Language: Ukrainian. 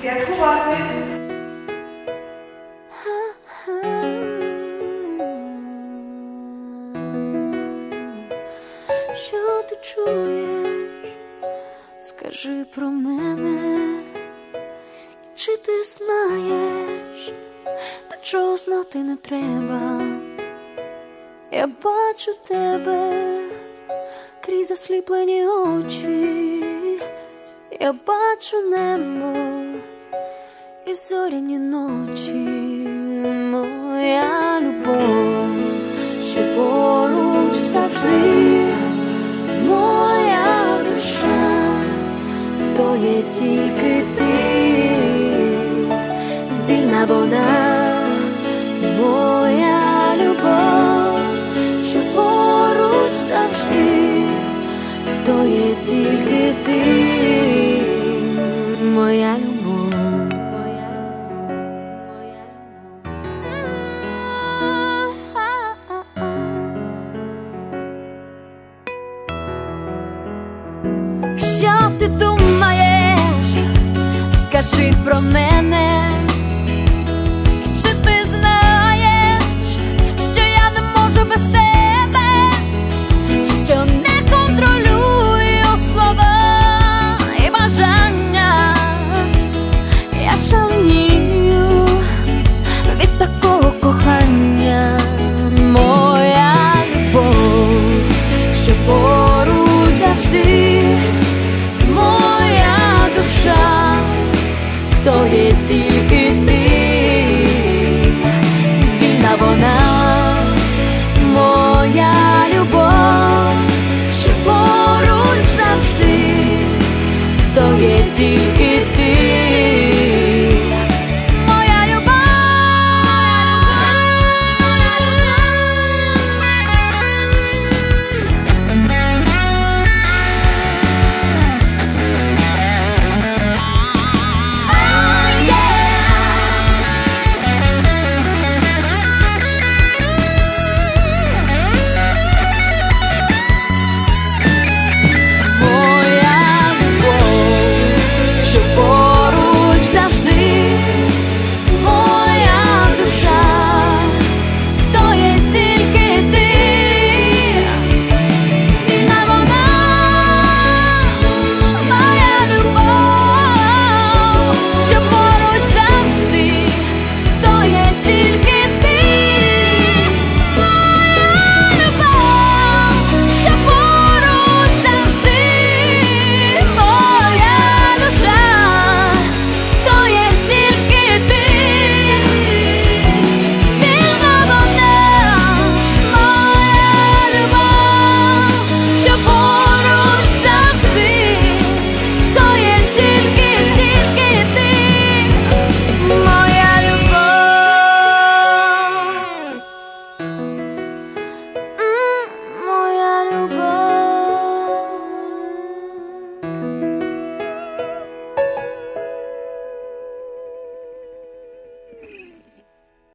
святкувати. Що ти чуєш? Скажи про мене, чи ти знаєш, та чого знати не треба. Я бачу тебе крізь засліплені очі, я бачу небо і зоряні ночі, моя любов, що поруч завжди, моя душа, то є тільки ти, вільна вона, то є тільки ти, моя любов. Ти думаєш? Скажи про мене. То є